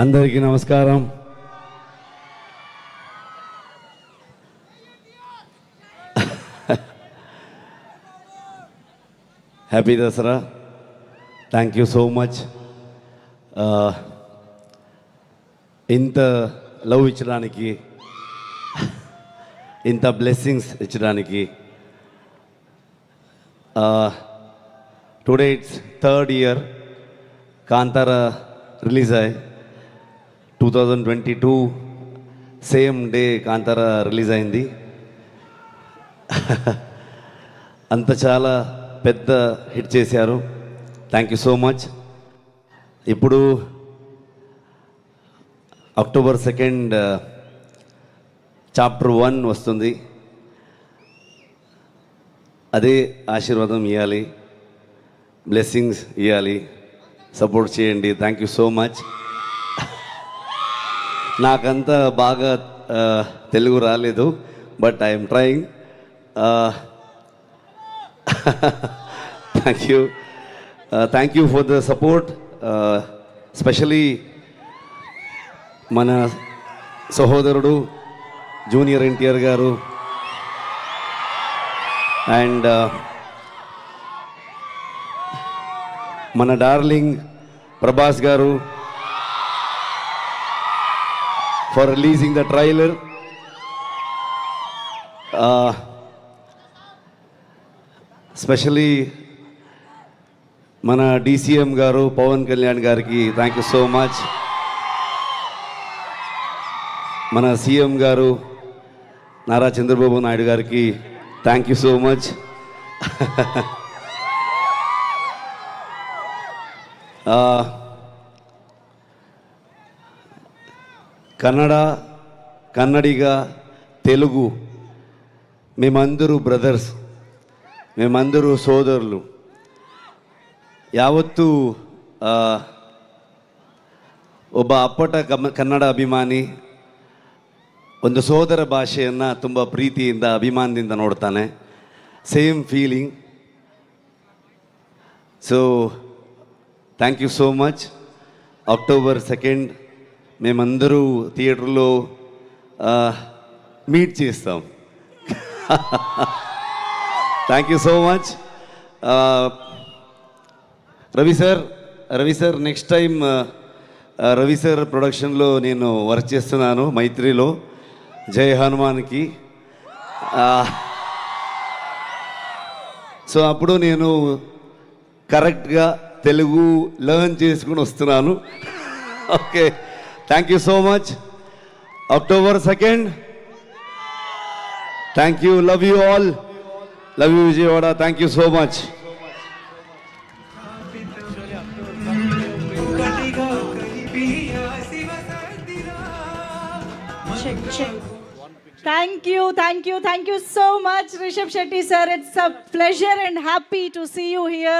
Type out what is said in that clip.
అందరికీ నమస్కారం. Happy Dasara. Thank you so much ఇంత లవ్ ఇచ్చడానికి ఇంత blessings ఇచ్చడానికి today it's third year Kantara release అయ్యి two thousand twenty two same day Kantara release అయింది. అంత చాలా పెద్ద హిట్ చేశారు. థ్యాంక్ యూ సో మచ్ ఇప్పుడు అక్టోబర్ సెకండ్ చాప్టర్ వన్ వస్తుంది. అదే ఆశీర్వాదం ఇవ్వాలి బ్లెస్సింగ్స్ ఇవ్వాలి సపోర్ట్ చేయండి. థ్యాంక్ యూ సో మచ్ నాకంత బాగా తెలుగు రాలేదు but I'm trying thank you thank you for the support specially మన సహోదరుడు జూనియర్ ఎన్టీఆర్ గారు. అండ్ మన darling Prabhas garu. For releasing the trailer specially మన డిసిఎం గారు పవన్ కళ్యాణ్ గారికి థ్యాంక్ యూ సో మచ్ మన సీఎం గారు నారా చంద్రబాబు నాయుడు గారికి thank you so much Kannada Kannadiga Telugu మేమందరూ బ్రదర్స్ మేమందరూ సోదరులు ಯಾವತ್ತೂ ಆ, ಒಬ್ಬ ಅಪ್ಪಟ ಕಮ ಕನ್ನಡ ಅಭಿಮಾನಿ ಒಂದು ಸೋದರ ಭಾಷೆಯನ್ನು ತುಂಬ ಪ್ರೀತಿಯಿಂದ ಅಭಿಮಾನದಿಂದ ನೋಡ್ತಾನೆ same feeling so thank you so much October second మేమందరూ థియేటర్లో మీట్ చేస్తాం. Thank you so much Ravi sir Ravi sir next time Ravi sir ప్రొడక్షన్లో నేను వర్క్ చేస్తున్నాను మైత్రిలో జై హనుమాన్కి. సో అప్పుడు నేను కరెక్ట్గా తెలుగు లెర్న్ చేసుకుని వస్తున్నాను. Okay Thank you so much. October 2nd. Thank you. Love you all. Love you, Vijayawada. Thank you so much. Thank you, thank you, thank you so much, Rishabh Shetty sir. It's a pleasure and happy to see you here.